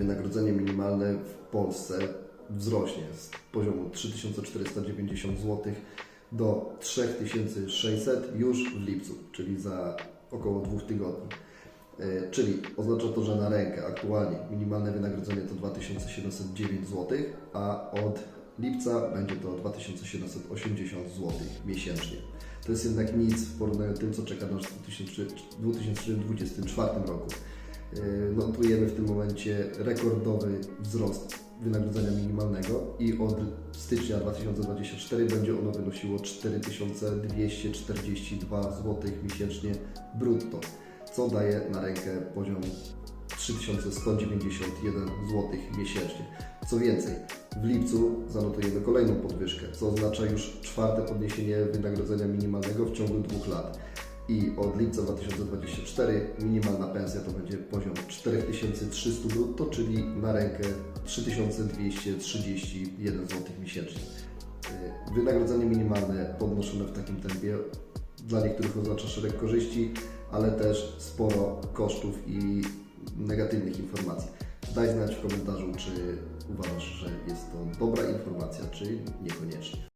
wynagrodzenie minimalne w Polsce wzrośnie z poziomu 3490 zł do 3600 już w lipcu, czyli za około dwóch tygodni. E, Czyli oznacza to, że na rękę aktualnie minimalne wynagrodzenie to 2709 zł, a od lipca będzie to 2780 zł miesięcznie. To jest jednak nic w porównaniu z tym, co czeka nas w 2024 roku. Yy, Notujemy w tym momencie rekordowy wzrost wynagrodzenia minimalnego i od stycznia 2024 będzie ono wynosiło 4242 zł miesięcznie brutto, co daje na rękę poziom 3191 zł miesięcznie. Co więcej, w lipcu zanotujemy kolejną podwyżkę, co oznacza już czwarte podniesienie wynagrodzenia minimalnego w ciągu dwóch lat. I od lipca 2024 minimalna pensja to będzie poziom 4300 brutto, czyli na rękę 3231 zł miesięcznie. Yy, Wynagrodzenie minimalne podnoszone w takim tempie dla niektórych oznacza szereg korzyści, ale też sporo kosztów i negatywnych informacji. Daj znać w komentarzu, czy uważasz, że jest to dobra informacja, czy niekoniecznie.